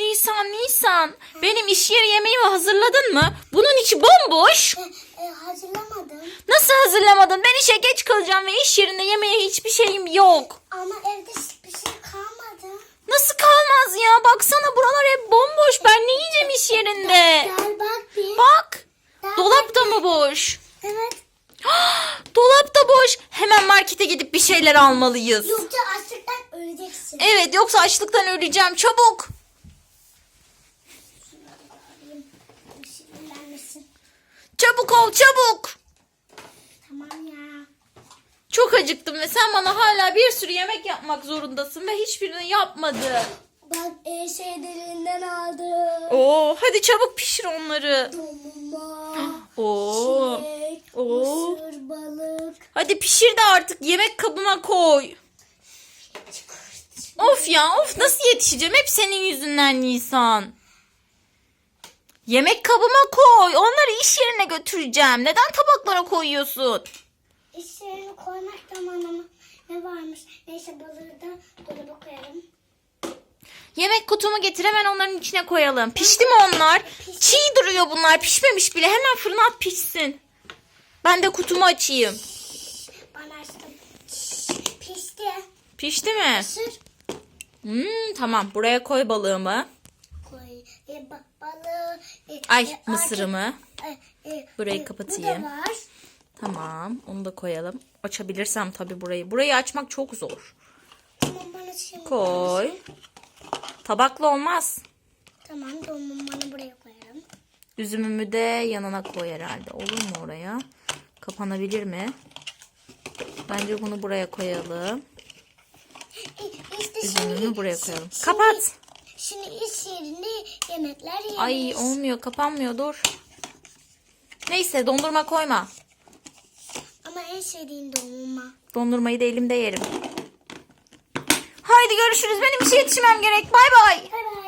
Nisan Nisan benim iş yeri yemeğimi hazırladın mı? Bunun içi bomboş. E, e, hazırlamadım. Nasıl hazırlamadın? Ben işe geç kalacağım ve iş yerinde yemeğe hiçbir şeyim yok. Ama evde hiçbir şey kalmadı. Nasıl kalmaz ya? Baksana buralar hep bomboş. Ben ne yiyeceğim iş yerinde? Gel bak bir. Bak. Gel Dolap da mı boş? Evet. Dolap da boş. Hemen markete gidip bir şeyler almalıyız. Yoksa açlıktan öleceksin. Evet yoksa açlıktan öleceğim. Çabuk. Çabuk ol çabuk. Tamam ya. Çok acıktım ve sen bana hala bir sürü yemek yapmak zorundasın ve hiçbirini yapmadı. Bak e, şeylerinden aldım. Oo, hadi çabuk pişir onları. Dolma. Oo. Çilek. Oo. Mısır balık. Hadi pişir de artık yemek kabıma koy. Of ya of nasıl yetişeceğim hep senin yüzünden Nisan. Yemek kabıma koy. Onları iş yerine götüreceğim. Neden tabaklara koyuyorsun? İşlerini koymak zamanı ne varmış? Neyse balığı da dolaba koyalım. Yemek kutumu getir hemen onların içine koyalım. Pişti mi onlar? Çiğ duruyor bunlar. Pişmemiş bile. Hemen fırına at pişsin. Ben de kutumu açayım. Bana açtım. Pişti. Pişti mi? Mısır Hmm, tamam buraya koy balığımı. E, balığı. e, Ay e, mısırımı. e, e, Burayı e, kapatayım. Bu da var. Tamam onu da koyalım. Açabilirsem tabii burayı. Burayı açmak çok zor. Tamam. Koy. Tabakla olmaz. Tamam dolmamı buraya koyarım. Üzümümü de yanına koy herhalde. Olur mu oraya? Kapanabilir mi? Bence bunu buraya koyalım. İşte Üzümümü şimdi, buraya koyalım. şimdi- Kapat. Şimdi iş yerinde yemekler yeriz. Ay olmuyor kapanmıyor dur. Neyse dondurma koyma. Ama en sevdiğim dolma. Dondurmayı da elimde yerim. Haydi görüşürüz. Benim işe yetişmem gerek. Bay bay. Bay bay.